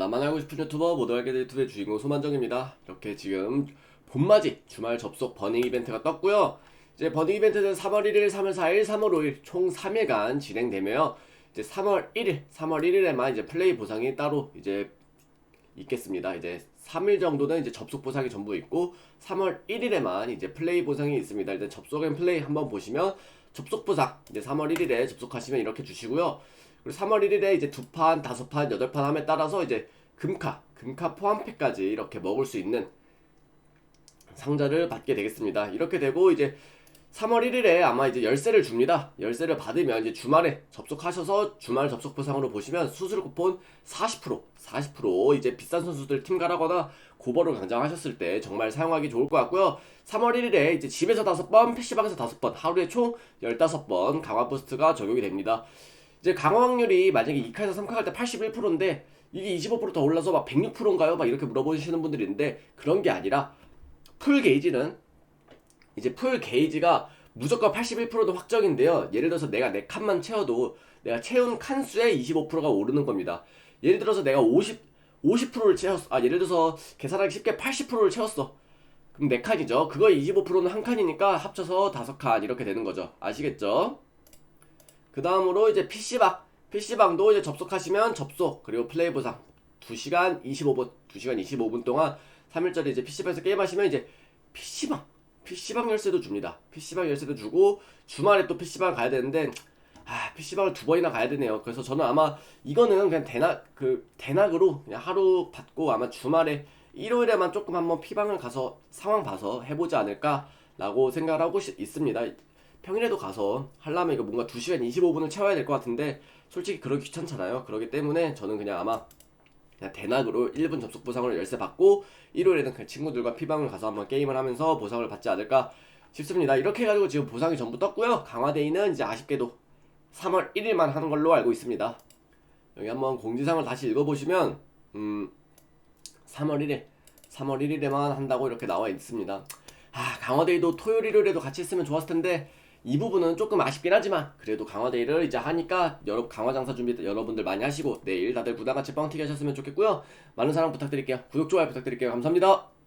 나만 알고 싶은 유튜버 모두 알게 된 유튜브의 주인공 소만정입니다. 이렇게 지금 봄맞이 주말 접속 버닝 이벤트가 떴고요. 이제 버닝 이벤트는 3월 1일, 3월 4일, 3월 5일 총 3일간 진행되며 이제 3월 1일, 3월 1일에만 이제 플레이 보상이 따로 이제 있겠습니다. 이제 3일 정도는 이제 접속 보상이 전부 있고 3월 1일에만 이제 플레이 보상이 있습니다. 일단 접속 앤 플레이 한번 보시면 접속 보상 이제 3월 1일에 접속하시면 이렇게 주시고요. 그리고 3월 1일에 이제 두 판, 다섯 판, 여덟 판 함에 따라서 이제 금카, 금카 포함팩까지 이렇게 먹을 수 있는 상자를 받게 되겠습니다. 이렇게 되고 이제 3월 1일에 아마 이제 열쇠를 줍니다. 열쇠를 받으면 이제 주말에 접속하셔서 주말 접속 보상으로 보시면 수수료 쿠폰 40% 40% 이제 비싼 선수들 팀 가라거나 고버를 강장하셨을 때 정말 사용하기 좋을 것 같고요. 3월 1일에 이제 집에서 5번, PC방에서 5번, 하루에 총 15번 강화 부스트가 적용이 됩니다. 이제 강화 확률이 만약에 2카에서 3카 갈 때 81%인데 이게 25%더 올라서 막 106%인가요? 막 이렇게 물어보시는 분들이 있는데 그런 게 아니라 풀 게이지는 이제 풀 게이지가 무조건 81%도 확정인데요. 예를 들어서 내가 내 칸만 채워도 내가 채운 칸 수의 25%가 오르는 겁니다. 예를 들어서 내가 50 50%를 채웠어. 아 예를 들어서 계산하기 쉽게 80%를 채웠어. 그럼 네 칸이죠. 그거의 25%는 한 칸이니까 합쳐서 다섯 칸 이렇게 되는 거죠. 아시겠죠? 그 다음으로 이제 PC방. PC방도 이제 접속하시면 접속, 그리고 플레이 보상. 2시간 25분, 2시간 25분 동안 3일짜리 이제 PC방에서 게임하시면 이제 PC방, PC방 열쇠도 줍니다. PC방 열쇠도 주고, 주말에 또 PC방 가야 되는데, 아, PC방을 두 번이나 가야 되네요. 그래서 저는 아마 이거는 그냥 대낙, 그, 대낙으로 그냥 하루 받고 아마 주말에 일요일에만 조금 한번 피방을 가서 상황 봐서 해보지 않을까라고 생각을 하고 시- 있습니다. 평일에도 가서 하려면 이거 뭔가 2시간 25분을 채워야 될 것 같은데 솔직히 그러기 귀찮잖아요. 그러기 때문에 저는 그냥 아마 그냥 대낙으로 1분 접속 보상을 열쇠 받고 일요일에는 그 친구들과 피방을 가서 한번 게임을 하면서 보상을 받지 않을까 싶습니다. 이렇게 해가지고 지금 보상이 전부 떴고요. 강화데이는 이제 아쉽게도 3월 1일만 하는 걸로 알고 있습니다. 여기 한번 공지사항을 다시 읽어보시면 음 3월 1일 3월 1일에만 한다고 이렇게 나와 있습니다. 아 강화데이도 토요일 일요일에도 같이 했으면 좋았을 텐데 이 부분은 조금 아쉽긴 하지만 그래도 강화데이를 이제 하니까 여러 강화 장사 준비 여러분들 많이 하시고 내일 다들 구독같이 뻥튀기 하셨으면 좋겠고요. 많은 사랑 부탁드릴게요. 구독 좋아요 부탁드릴게요. 감사합니다.